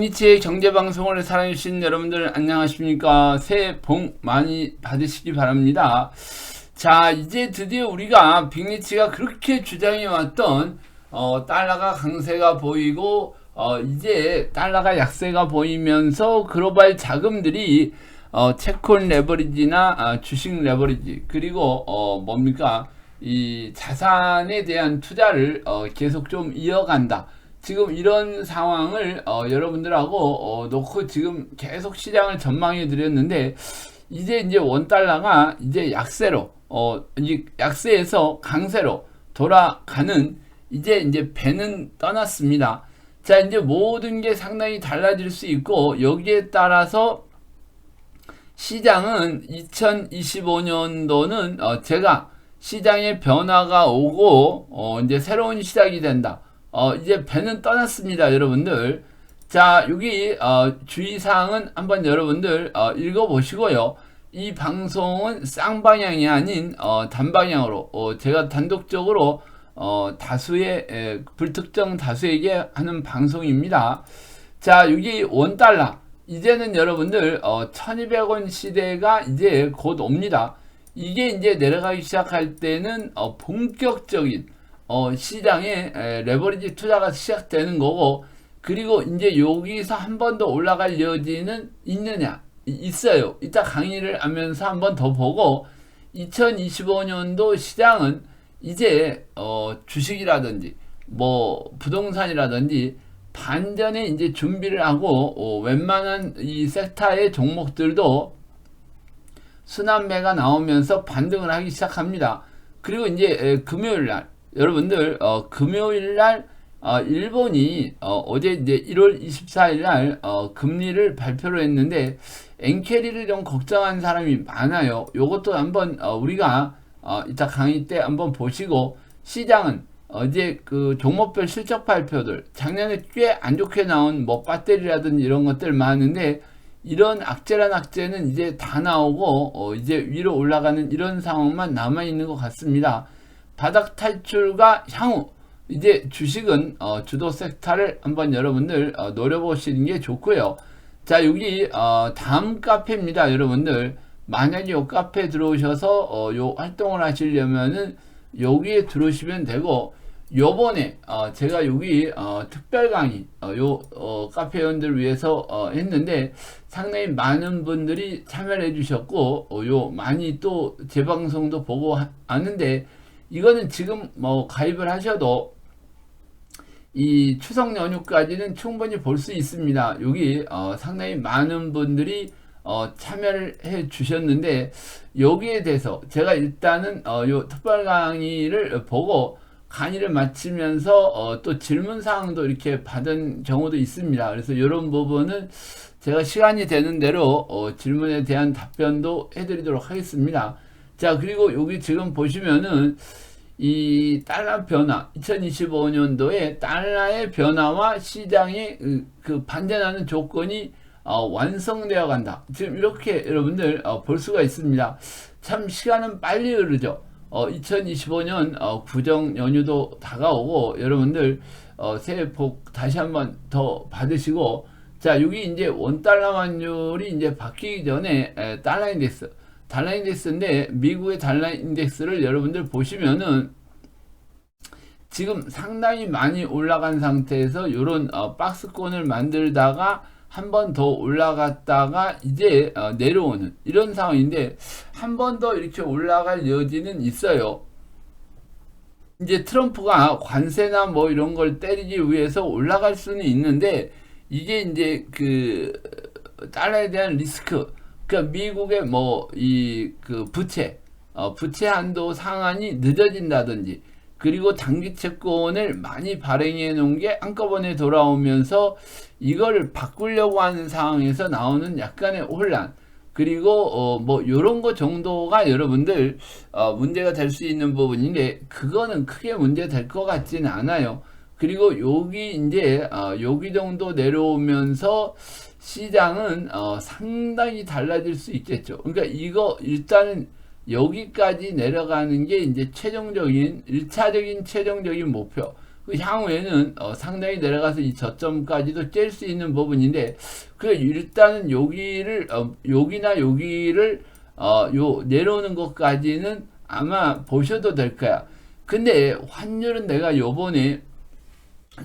빅리치의 경제방송을 사랑해주신 여러분들 안녕하십니까. 새해 복 많이 받으시기 바랍니다. 자, 이제 드디어 우리가 빅리치가 그렇게 주장해왔던, 어, 달러가 강세가 보이고, 어, 이제 달러가 약세가 보이면서 글로벌 자금들이, 어, 채권 레버리지나 아, 주식 레버리지, 그리고, 어, 뭡니까, 이 자산에 대한 투자를, 어, 계속 좀 이어간다. 지금 이런 상황을 어, 여러분들하고 어, 놓고 지금 계속 시장을 전망해 드렸는데 이제 이제 원 달러가 이제 약세로 어 이제 약세에서 강세로 돌아가는 이제 이제 배는 떠났습니다. 자 이제 모든 게 상당히 달라질 수 있고 여기에 따라서 시장은 2025년도는 어 제가 시장에 변화가 오고 어 이제 새로운 시작이 된다. 어, 이제 배는 떠났습니다, 여러분들. 자, 여기 어, 주의사항은 한번 여러분들 어, 읽어보시고요. 이 방송은 쌍방향이 아닌 어, 단방향으로 어, 제가 단독적으로 어, 다수의 에, 불특정 다수에게 하는 방송입니다. 자, 여기 원달러. 이제는 여러분들 어, 1200원 시대가 이제 곧 옵니다. 이게 이제 내려가기 시작할 때는 어, 본격적인 어, 시장에 에, 레버리지 투자가 시작되는 거고 그리고 이제 여기서 한 번 더 올라갈 여지는 있느냐 있어요. 이따 강의를 하면서 한 번 더 보고 2025년도 시장은 이제 어, 주식이라든지 뭐 부동산이라든지 반전에 이제 준비를 하고 어, 웬만한 이 섹터의 종목들도 순환매가 나오면서 반등을 하기 시작합니다. 그리고 이제 에, 금요일 날 여러분들 어, 금요일 날 어, 일본이 어, 제 이제 1월 24일 날 어, 금리를 발표를 했는데 엔캐리를 좀 걱정한 사람이 많아요. 요것도 한번 어, 우리가 어, 이따 강의 때 한번 보시고 시장은 어제 그 종목별 실적 발표들 작년에 꽤 안 좋게 나온 뭐 배터리라든지 이런 것들 많은데 이런 악재란 악재는 이제 다 나오고 어, 이제 위로 올라가는 이런 상황만 남아 있는 것 같습니다. 바닥 탈출과 향후 이제 주식은 어, 주도 섹터를 한번 여러분들 어, 노려보시는 게 좋고요. 자 여기 어, 다음 카페입니다, 여러분들. 만약에 요 카페 들어오셔서 어, 요 활동을 하시려면은 여기에 들어오시면 되고 요번에 어, 제가 여기 어, 특별 강의 어, 요 어, 카페 회원들 위해서 어, 했는데 상당히 많은 분들이 참여를 해주셨고 어, 요 많이 또 재방송도 보고 하, 하는데 이거는 지금 뭐 가입을 하셔도 이 추석 연휴까지는 충분히 볼 수 있습니다. 여기 어, 상당히 많은 분들이 어, 참여를 해 주셨는데 여기에 대해서 제가 일단은 어, 요 특별 강의를 보고 강의를 마치면서 어, 또 질문 사항도 이렇게 받은 경우도 있습니다. 그래서 이런 부분은 제가 시간이 되는 대로 어, 질문에 대한 답변도 해드리도록 하겠습니다. 자, 그리고 여기 지금 보시면은 이 달러 변화, 2025년도에 달러의 변화와 시장의 그, 그 반전하는 조건이 어, 완성되어 간다. 지금 이렇게 여러분들 어, 볼 수가 있습니다. 참 시간은 빨리 흐르죠. 어, 2025년 어, 구정 연휴도 다가오고 여러분들 어, 새해 복 다시 한번 더 받으시고 자 여기 이제 원 달러 환율이 이제 바뀌기 전에 에, 달러 인덱스 달러 인덱스인데 미국의 달러 인덱스를 여러분들 보시면은 지금 상당히 많이 올라간 상태에서 이런 어, 박스권을 만들다가 한 번 더 올라갔다가 이제 어, 내려오는 이런 상황인데 한 번 더 이렇게 올라갈 여지는 있어요. 이제 트럼프가 관세나 뭐 이런 걸 때리기 위해서 올라갈 수는 있는데 이게 이제 그 달러에 대한 리스크 그러니까 미국의 뭐 이 그 부채 어, 부채 한도 상한이 늦어진다든지 그리고 단기 채권을 많이 발행해 놓은 게 한꺼번에 돌아오면서 이걸 바꾸려고 하는 상황에서 나오는 약간의 혼란 그리고 어 뭐 요런 거 정도가 여러분들 어 문제가 될 수 있는 부분인데 그거는 크게 문제 될 것 같지는 않아요. 그리고 여기 이제 어 여기 정도 내려오면서 시장은 어, 상당히 달라질 수 있겠죠. 그러니까 이거 일단은 여기까지 내려가는 게 이제 최종적인 1차적인 최종적인 목표. 그 향후에는 어, 상당히 내려가서 이 저점까지도 깰 수 있는 부분인데 그 일단은 여기를 어, 여기나 여기를 어, 요 내려오는 것까지는 아마 보셔도 될 거야. 근데 환율은 내가 요번에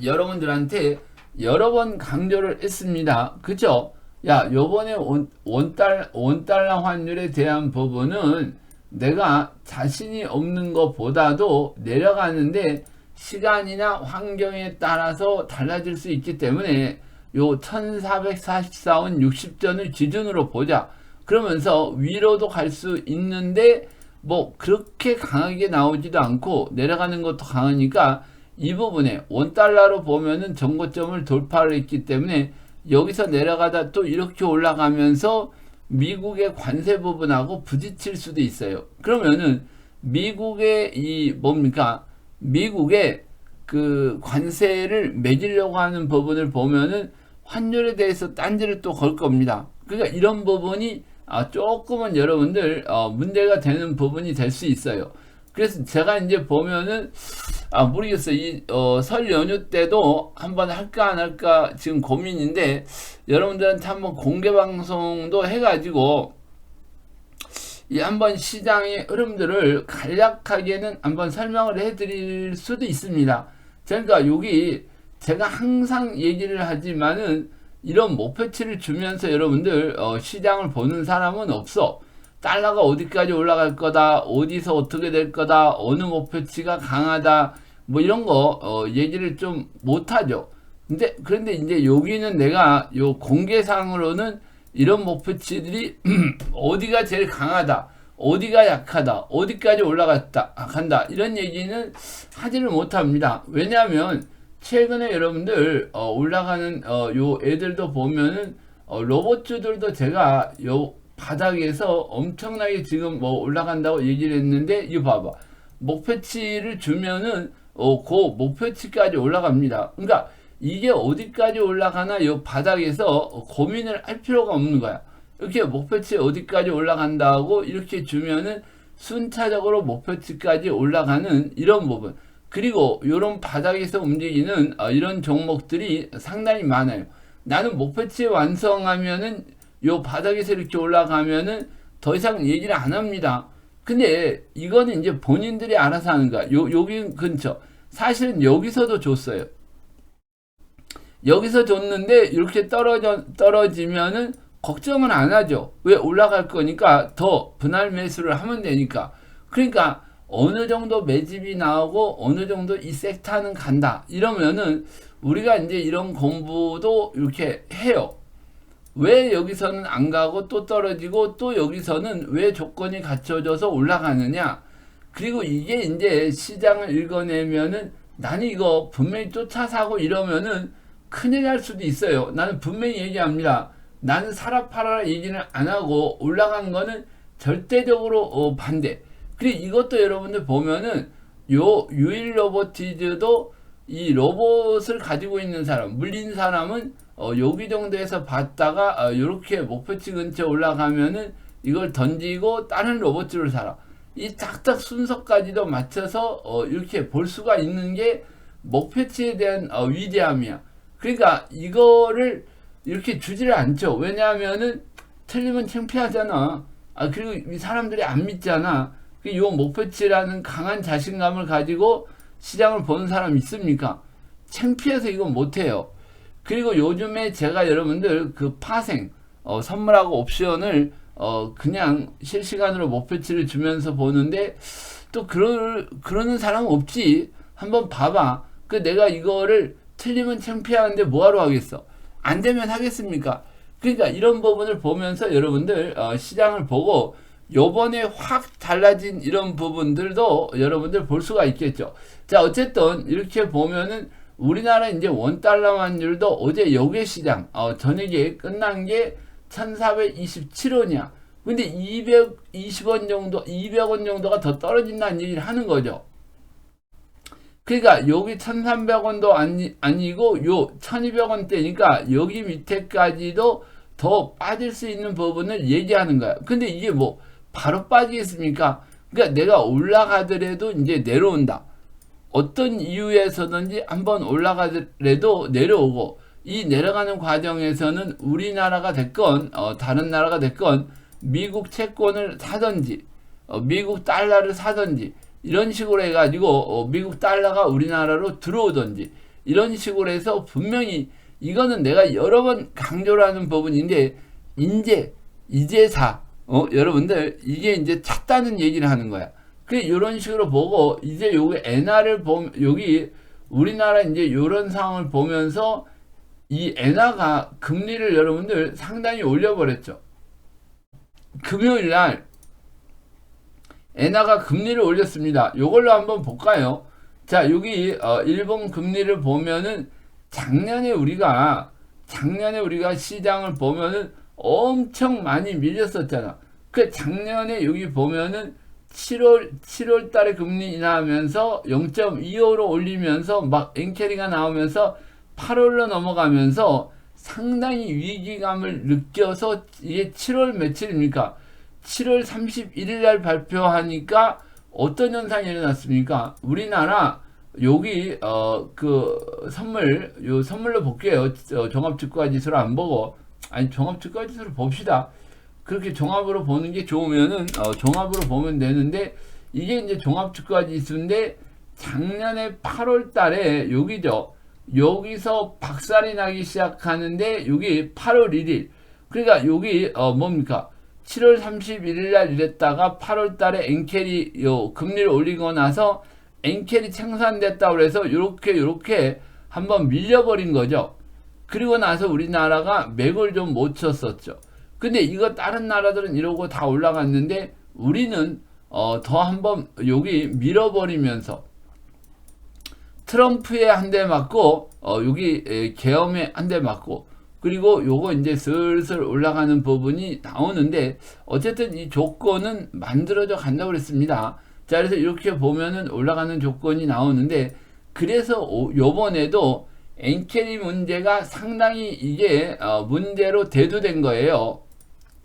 여러분들한테 여러 번 강조를 했습니다. 그죠? 야, 요번에 원, 원달, 원달러 환율에 대한 부분은 내가 자신이 없는 것보다도 내려가는데 시간이나 환경에 따라서 달라질 수 있기 때문에 요 1444원 60전을 기준으로 보자. 그러면서 위로도 갈 수 있는데 뭐 그렇게 강하게 나오지도 않고 내려가는 것도 강하니까 이 부분에 원달러로 보면은 정고점을 돌파를 했기 때문에 여기서 내려가다 또 이렇게 올라가면서 미국의 관세 부분하고 부딪힐 수도 있어요. 그러면은 미국의 이 뭡니까? 미국의 그 관세를 매기려고 하는 부분을 보면은 환율에 대해서 딴지를 또 걸 겁니다. 그러니까 이런 부분이 아, 조금은 여러분들 어, 문제가 되는 부분이 될 수 있어요. 그래서 제가 이제 보면은 아 모르겠어요. 이 어, 설 연휴 때도 한번 할까 안 할까 지금 고민인데 여러분들한테 한번 공개 방송도 해가지고 이 한번 시장의 흐름들을 간략하게는 한번 설명을 해드릴 수도 있습니다. 그러니까 여기 제가 항상 얘기를 하지만은 이런 목표치를 주면서 여러분들 어, 시장을 보는 사람은 없어. 달러가 어디까지 올라갈 거다, 어디서 어떻게 될 거다, 어느 목표치가 강하다, 뭐 이런 거 어, 얘기를 좀 못하죠. 근데 그런데 이제 여기는 내가 요 공개상으로는 이런 목표치들이 어디가 제일 강하다, 어디가 약하다, 어디까지 올라갔다, 아, 간다 이런 얘기는 하지를 못합니다. 왜냐하면 최근에 여러분들 어, 올라가는 어, 요 애들도 보면은 어, 로봇주들도 제가 요 바닥에서 엄청나게 지금 뭐 올라간다고 얘기를 했는데 이거 봐봐 목표치를 주면은 어, 그 목표치까지 올라갑니다. 그러니까 이게 어디까지 올라가나 요 바닥에서 고민을 할 필요가 없는 거야. 이렇게 목표치 어디까지 올라간다고 이렇게 주면은 순차적으로 목표치까지 올라가는 이런 부분. 그리고 이런 바닥에서 움직이는 어, 이런 종목들이 상당히 많아요. 나는 목표치 완성하면은 요 바닥에서 이렇게 올라가면은 더 이상 얘기를 안 합니다. 근데 이거는 이제 본인들이 알아서 하는 거야. 요, 여기 근처. 사실은 여기서도 줬어요. 여기서 줬는데 이렇게 떨어져, 떨어지면은 걱정은 안 하죠. 왜 올라갈 거니까 더 분할 매수를 하면 되니까. 그러니까 어느 정도 매집이 나오고 어느 정도 이 섹터는 간다. 이러면은 우리가 이제 이런 공부도 이렇게 해요. 왜 여기서는 안 가고 또 떨어지고 또 여기서는 왜 조건이 갖춰져서 올라가느냐. 그리고 이게 이제 시장을 읽어내면은 나는 이거 분명히 쫓아 사고 이러면은 큰일 날 수도 있어요. 나는 분명히 얘기합니다. 나는 사라 팔아라 얘기는 안 하고 올라간 거는 절대적으로 어, 반대. 그리고 이것도 여러분들 보면은 요 유일 로보티즈도 이 로봇을 가지고 있는 사람, 물린 사람은 어, 여기 정도에서 봤다가 어, 이렇게 목표치 근처 올라가면은 이걸 던지고 다른 로봇을 사라. 이 딱딱 순서까지도 맞춰서 어, 이렇게 볼 수가 있는 게 목표치에 대한 어, 위대함이야. 그러니까 이거를 이렇게 주지를 않죠. 왜냐하면은 틀리면 창피하잖아. 아 그리고 이 사람들이 안 믿잖아. 이 목표치라는 강한 자신감을 가지고 시장을 보는 사람 있습니까? 창피해서 이건 못해요. 그리고 요즘에 제가 여러분들 그 파생, 어, 선물하고 옵션을 어, 그냥 실시간으로 목표치를 주면서 보는데 또 그럴, 그러는 사람 없지. 한번 봐봐. 그 내가 이거를 틀리면 창피하는데 뭐하러 하겠어? 안 되면 하겠습니까? 그러니까 이런 부분을 보면서 여러분들 어, 시장을 보고 요번에 확 달라진 이런 부분들도 여러분들 볼 수가 있겠죠. 자, 어쨌든 이렇게 보면은 우리나라 이제 원달러 환율도 어제 여계 시장 어, 저녁에 끝난 게 1427원이야. 근데 220원 정도, 200원 정도가 더 떨어진다는 얘기를 하는 거죠. 그러니까 여기 1300원도 아니, 아니고 요 1200원대니까 여기 밑에까지도 더 빠질 수 있는 부분을 얘기하는 거야. 근데 이게 뭐 바로 빠지겠습니까? 그러니까 내가 올라가더라도 이제 내려온다. 어떤 이유에서든지 한번 올라가더라도 내려오고 이 내려가는 과정에서는 우리나라가 됐건 어, 다른 나라가 됐건 미국 채권을 사든지 어, 미국 달러를 사든지 이런 식으로 해가지고 어, 미국 달러가 우리나라로 들어오든지 이런 식으로 해서 분명히 이거는 내가 여러 번 강조를 하는 부분인데 인제 이제사 어 여러분들 이게 이제 찼다는 얘기를 하는 거야. 그 이런 식으로 보고 이제 여기 엔화를 보면 여기 우리나라 이제 이런 상황을 보면서 이 엔화가 금리를 여러분들 상당히 올려버렸죠. 금요일 날 엔화가 금리를 올렸습니다. 이걸로 한번 볼까요? 자 여기 어, 일본 금리를 보면은 작년에 우리가 작년에 우리가 시장을 보면은 엄청 많이 밀렸었잖아. 그 작년에 여기 보면은 7월 7월 달에 금리 인하하면서 0.25로 올리면서 막 엔캐리가 나오면서 8월로 넘어가면서 상당히 위기감을 느껴서 이게 7월 며칠입니까? 7월 31일 날 발표하니까 어떤 현상이 일어났습니까? 우리나라 여기 어 그 선물 요 선물로 볼게요. 어, 종합 주가 지수를 안 보고 아니 종합 주가 지수를 봅시다. 그렇게 종합으로 보는 게 좋으면은 어, 종합으로 보면 되는데 이게 이제 종합 주가 지수인데 작년에 8월 달에 여기죠. 여기서 박살이 나기 시작하는데 여기 8월 1일 그러니까 여기 어 뭡니까 7월 31일 날 이랬다가 8월 달에 엔캐리 요 금리를 올리고 나서 엔캐리 생산됐다 그래서 요렇게 요렇게 한번 밀려버린 거죠. 그리고 나서 우리나라가 맥을 좀 못 쳤었죠. 근데 이거 다른 나라들은 이러고 다 올라갔는데 우리는 어, 더 한번 여기 밀어버리면서 트럼프에 한 대 맞고 어, 여기 에, 계엄에 한 대 맞고 그리고 요거 이제 슬슬 올라가는 부분이 나오는데 어쨌든 이 조건은 만들어져 간다고 그랬습니다. 자 그래서 이렇게 보면은 올라가는 조건이 나오는데 그래서 오, 요번에도 엔캐리 문제가 상당히 이게 어, 문제로 대두된 거예요.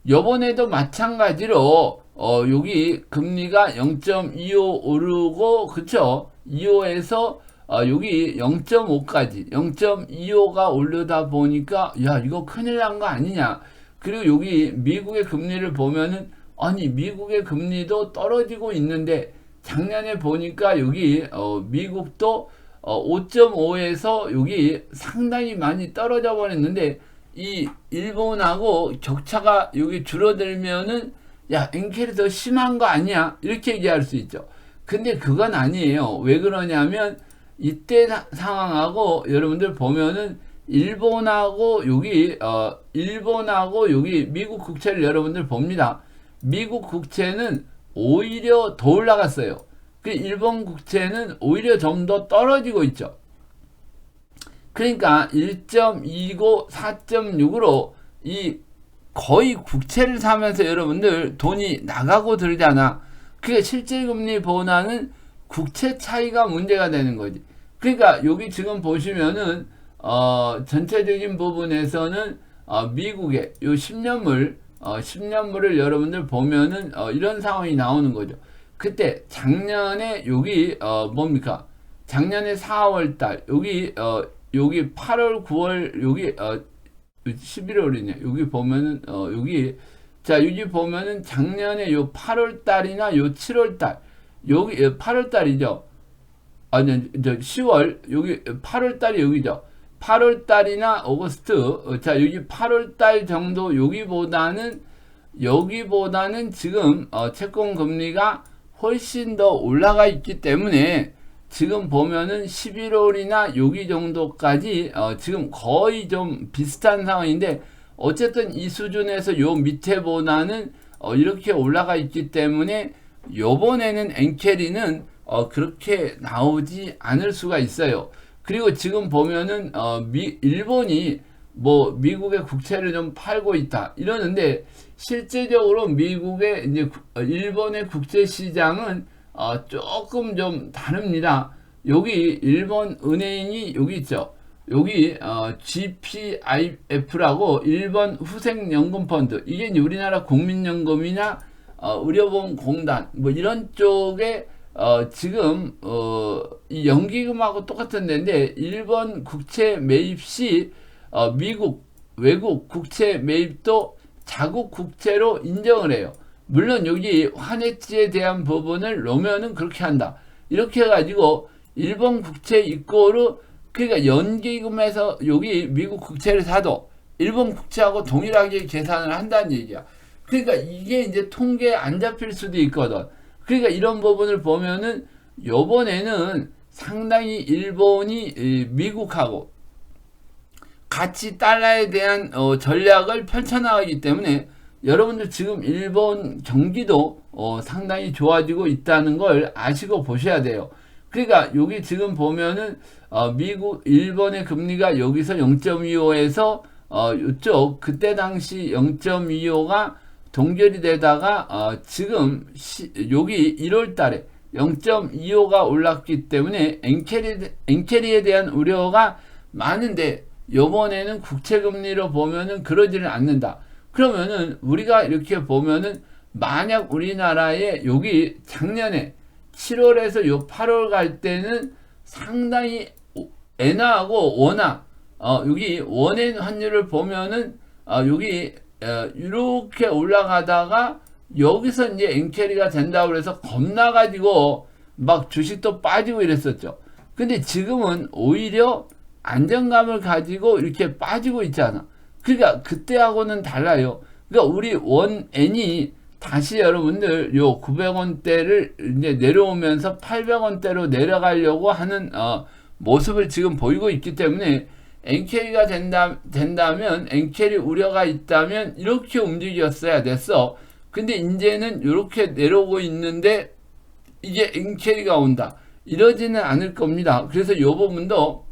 요번에도 마찬가지로 어, 여기 금리가 0.25 오르고 그쵸? 25에서 어, 여기 0.5까지 0.25가 오르다 보니까 야 이거 큰일 난 거 아니냐 그리고 여기 미국의 금리를 보면은 아니 미국의 금리도 떨어지고 있는데 작년에 보니까 여기 어, 미국도 어, 5.5에서 여기 상당히 많이 떨어져 버렸는데 이 일본하고 격차가 여기 줄어들면은 야 엔켈이 더 심한 거 아니야 이렇게 얘기할 수 있죠. 근데 그건 아니에요. 왜 그러냐면 이때 사- 상황하고 여러분들 보면은 일본하고 여기 어 일본하고 여기 미국 국채를 여러분들 봅니다. 미국 국채는 오히려 더 올라갔어요. 그 일본 국채는 오히려 좀 더 떨어지고 있죠. 그러니까 1.29, 4.6으로 이 거의 국채를 사면서 여러분들 돈이 나가고 들잖아. 그게 실질 금리 보다는 국채 차이가 문제가 되는 거지. 그러니까 여기 지금 보시면은 어 전체적인 부분에서는 어 미국의 요 10년물 어 10년물을 여러분들 보면은 어 이런 상황이 나오는 거죠. 그때 작년에 여기 어 뭡니까? 작년에 4월 달 여기 어 여기 8월 9월 여기 어 11월이네. 여기 보면은 어 여기 자 여기 보면은 작년에 요 8월 달이나 요 7월 달 여기 8월 달이죠. 아니 저 10월 여기 8월 달이 여기죠. 8월 달이나 오거스트 어, 자 여기 8월 달 정도 여기보다는 여기보다는 지금 어, 채권 금리가 훨씬 더 올라가 있기 때문에 지금 보면은 11월이나 여기 정도까지 어, 지금 거의 좀 비슷한 상황인데 어쨌든 이 수준에서 요 밑에보다는 어, 이렇게 올라가 있기 때문에 요번에는 엔캐리는 어, 그렇게 나오지 않을 수가 있어요. 그리고 지금 보면은 어, 미, 일본이 뭐 미국의 국채를 좀 팔고 있다 이러는데 실제적으로 미국의 이제 구- 어, 일본의 국제 시장은 어, 조금 좀 다릅니다. 여기 일본 은행이 여기 있죠. 여기 어, GPIF라고 일본 후생연금 펀드 이게 우리나라 국민연금이나 어, 의료보험 공단 뭐 이런 쪽에 어, 지금 어, 이 연기금하고 똑같은 데인데 일본 국채 매입 시 어, 미국 외국 국채 매입도 자국 국채로 인정을 해요. 물론 여기 환해지에 대한 부분을 놓으면은 그렇게 한다. 이렇게 해가지고 일본 국채 입고로 그러니까 연기금에서 여기 미국 국채를 사도 일본 국채하고 동일하게 계산을 한다는 얘기야. 그러니까 이게 이제 통계에 안 잡힐 수도 있거든. 그러니까 이런 부분을 보면은 요번에는 상당히 일본이 이, 미국하고 같이 달러에 대한 어, 전략을 펼쳐나가기 때문에 여러분들 지금 일본 경기도 어, 상당히 좋아지고 있다는 걸 아시고 보셔야 돼요. 그러니까 여기 지금 보면은 어, 미국 일본의 금리가 여기서 0.25에서 어, 이쪽 그때 당시 0.25가 동결이 되다가 어, 지금 시, 여기 1월 달에 0.25가 올랐기 때문에 엔캐리, 엔캐리에 대한 우려가 많은데 요번에는 국채 금리로 보면은 그러지는 않는다. 그러면은 우리가 이렇게 보면은 만약 우리나라에 여기 작년에 7월에서 요 8월 갈 때는 상당히 엔화하고 원화 어 여기 원엔 환율을 보면은 어 여기 어, 이렇게 올라가다가 여기서 이제 엔캐리가 된다고 그래서 겁나 가지고 막 주식도 빠지고 이랬었죠. 근데 지금은 오히려 안정감을 가지고 이렇게 빠지고 있잖아. 그러니까 그때하고는 달라요. 그러니까 우리 원엔이 다시 여러분들 요 900원대를 이제 내려오면서 800원대로 내려가려고 하는 어, 모습을 지금 보이고 있기 때문에 엔캐리가 된다, 된다면 엔캐리 우려가 있다면 이렇게 움직였어야 됐어. 근데 이제는 이렇게 내려오고 있는데 이게 엔캐리가 온다. 이러지는 않을 겁니다. 그래서 이 부분도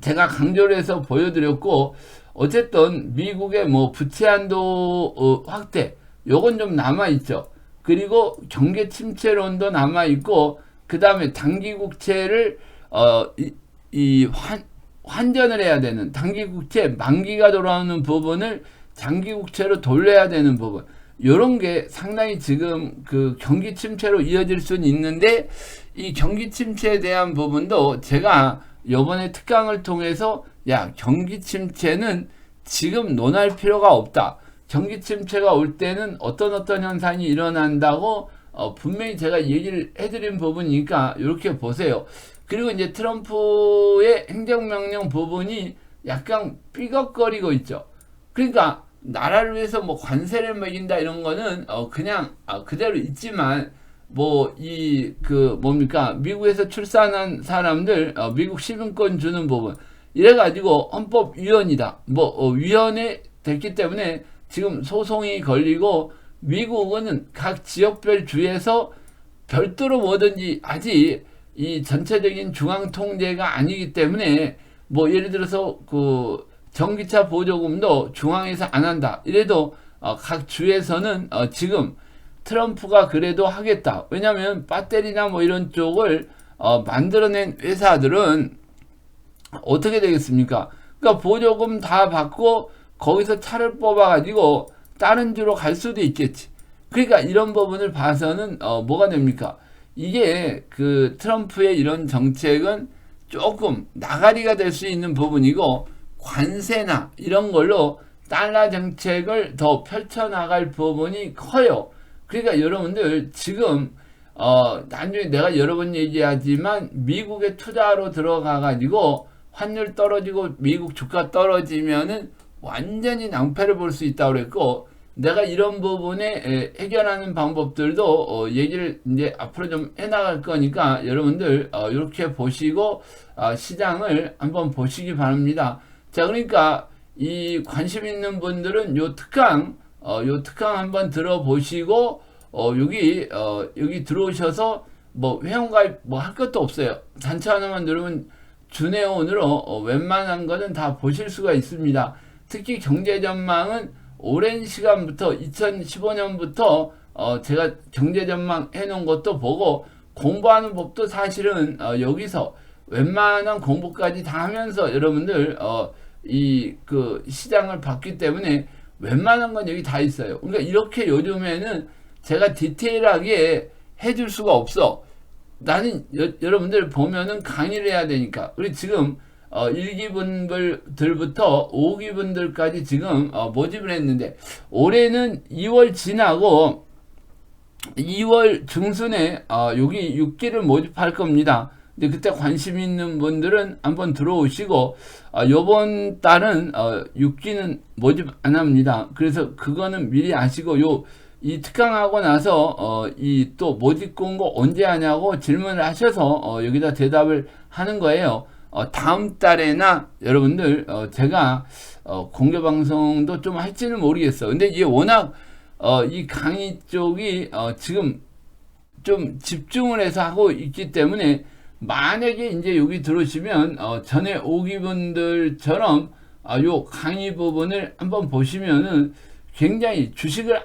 제가 강조를 해서 보여드렸고 어쨌든 미국의 뭐 부채 한도 어, 확대 요건 좀 남아 있죠. 그리고 경계 침체론도 남아 있고 그 다음에 단기 국채를 어 이 이 환, 환전을 해야 되는 단기 국채 만기가 돌아오는 부분을 장기 국채로 돌려야 되는 부분 요런 게 상당히 지금 그 경기 침체로 이어질 수는 있는데 이 경기 침체에 대한 부분도 제가 요번에 특강을 통해서 야 경기 침체는 지금 논할 필요가 없다. 경기 침체가 올 때는 어떤 어떤 현상이 일어난다고 어, 분명히 제가 얘기를 해드린 부분이니까 이렇게 보세요. 그리고 이제 트럼프의 행정명령 부분이 약간 삐걱거리고 있죠. 그러니까 나라를 위해서 뭐 관세를 매긴다 이런 거는 어 그냥 어 그대로 있지만 뭐 이 그 뭡니까 미국에서 출산한 사람들 어 미국 시민권 주는 부분 이래가지고 헌법위원이다 뭐 어 위원회 됐기 때문에 지금 소송이 걸리고 미국은 각 지역별 주에서 별도로 뭐든지 아직 이 전체적인 중앙 통제가 아니기 때문에 뭐 예를 들어서 그 전기차 보조금도 중앙에서 안 한다. 이래도 어, 각 주에서는 어, 지금 트럼프가 그래도 하겠다. 왜냐하면 배터리나 뭐 이런 쪽을 어, 만들어낸 회사들은 어떻게 되겠습니까? 그러니까 보조금 다 받고 거기서 차를 뽑아가지고 다른 주로 갈 수도 있겠지. 그러니까 이런 부분을 봐서는 어, 뭐가 됩니까? 이게 그 트럼프의 이런 정책은 조금 나가리가 될 수 있는 부분이고 관세나 이런 걸로 달러 정책을 더 펼쳐나갈 부분이 커요. 그러니까 여러분들 지금 어 나중에 내가 여러 번 얘기하지만 미국에 투자로 들어가 가지고 환율 떨어지고 미국 주가 떨어지면은 완전히 낭패를 볼 수 있다고 그랬고 내가 이런 부분에 해결하는 방법들도 어, 얘기를 이제 앞으로 좀 해나갈 거니까 여러분들 어, 이렇게 보시고 어, 시장을 한번 보시기 바랍니다. 자 그러니까 이 관심 있는 분들은 요 특강 어, 요 특강 한번 들어보시고 어, 여기 어, 여기 들어오셔서 뭐 회원가입 뭐 할 것도 없어요. 단체 하나만 누르면 주네온으로 어, 웬만한 거는 다 보실 수가 있습니다. 특히 경제 전망은 오랜 시간부터 2015년부터 어 제가 경제 전망 해놓은 것도 보고 공부하는 법도 사실은 어 여기서 웬만한 공부까지 다 하면서 여러분들 어 이 그 시장을 봤기 때문에 웬만한 건 여기 다 있어요. 그러니까 이렇게 요즘에는 제가 디테일하게 해줄 수가 없어. 나는 여, 러분들 보면은 강의를 해야 되니까 우리 지금 어, 1기분들부터 5기분들까지 지금 어, 모집을 했는데 올해는 2월 지나고 2월 중순에 어, 여기 6기를 모집할 겁니다. 근데 그때 관심 있는 분들은 한번 들어오시고 어, 요번 달은 어, 6기는 모집 안 합니다. 그래서 그거는 미리 아시고 요 이 특강하고 나서 어, 이 또 모집 공고 언제 하냐고 질문을 하셔서 어, 여기다 대답을 하는 거예요. 어, 다음 달에나 여러분들 어, 제가 어, 공개 방송도 좀 할지는 모르겠어. 근데 이게 워낙 어, 이 강의 쪽이 어, 지금 좀 집중을 해서 하고 있기 때문에 만약에 이제 여기 들어오시면 어, 전에 오기 분들처럼 아, 요 강의 부분을 한번 보시면은 굉장히 주식을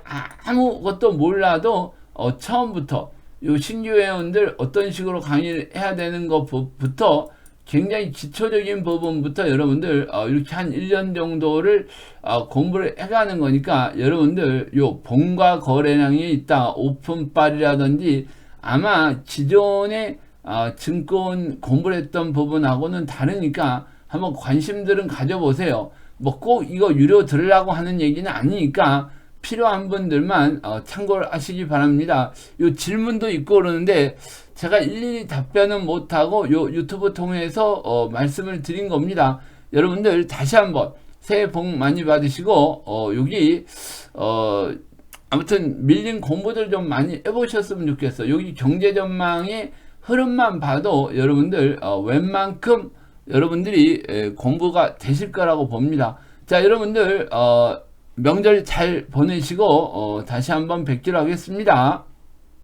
아무것도 몰라도 어, 처음부터 요 신규 회원들 어떤 식으로 강의를 해야 되는 것부터 굉장히 기초적인 부분부터 여러분들 어, 이렇게 한 1년 정도를 어, 공부를 해가는 거니까 여러분들 요 본과 거래량이 있다 오픈빨이라든지 아마 기존에 어, 증권 공부를 했던 부분하고는 다르니까 한번 관심들은 가져보세요. 뭐꼭 이거 유료 들으라고 하는 얘기는 아니니까 필요한 분들만 어, 참고를 하시기 바랍니다. 요 질문도 있고 그러는데 제가 일일이 답변은 못하고 요 유튜브 통해서 어, 말씀을 드린 겁니다. 여러분들 다시 한번 새해 복 많이 받으시고 어, 여기 어, 아무튼 밀린 공부들 좀 많이 해보셨으면 좋겠어. 여기 경제 전망의 흐름만 봐도 여러분들 어, 웬만큼 여러분들이 에, 공부가 되실 거라고 봅니다. 자, 여러분들 어, 명절 잘 보내시고 어, 다시 한번 뵙기로 하겠습니다.